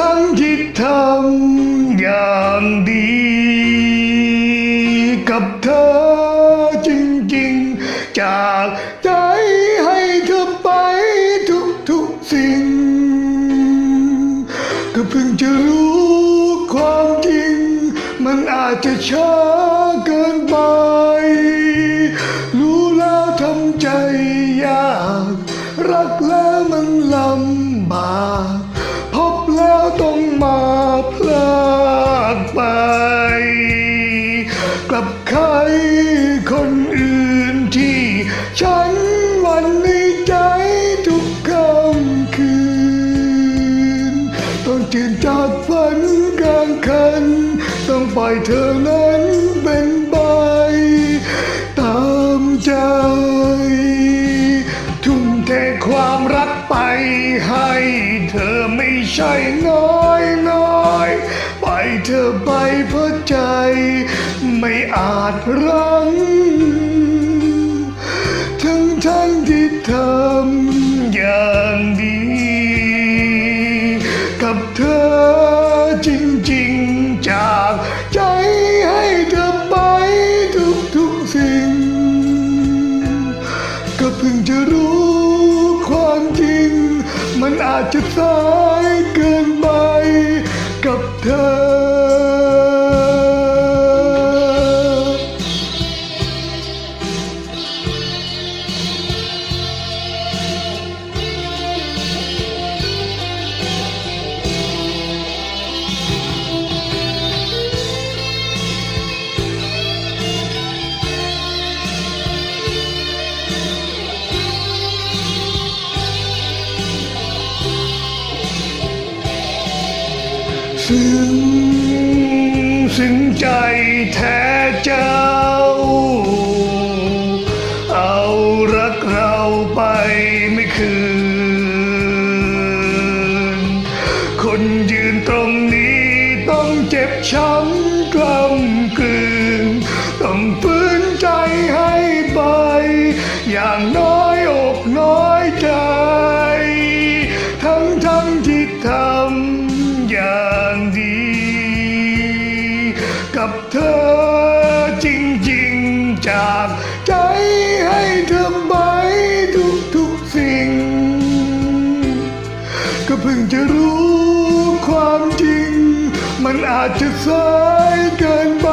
ทั้งที่ทำอย่างดี กับเธอจริงๆ จากใจให้เธอไปทุกทุกๆสิ่ง ก็เพิ่งจะรู้ความจริง มันอาจจะช้าเกินไป รู้แล้วทำใจยาก รักแล้วมันลำบาก มาพลาดไปกลับใครคนอื่นที่ ฉันวันในใจทุกคำคืน ต้องตื่นจากฝันกลางคัน ต้องปล่อยเธอนั้นเป็นไปตามใจทุ่มเทความรักไปให้เธอไม่ใช่น้อ ธอไปเพราะใจ ไม่อาจรั้ง ทั้งทั้งที่ทำอย่างดี กับเธอจริงๆจากใจให้เธอไปทุกทุกสิ่ง ก็เพิ่งจะรู้ความจริง มันอาจจะสายเกินไป กับเธอ ซึ้งซึ้งใจแท้เจ้า เอารักเราไปไม่คืน คนยืนตรงนี้ต้องเจ็บช้ำกล้ำ กับเธอจริงๆ จากใจให้เธอไปทุกทุกสิ่ง ก็เพิ่งจะรู้ความจริง มันอาจจะสายเกินไป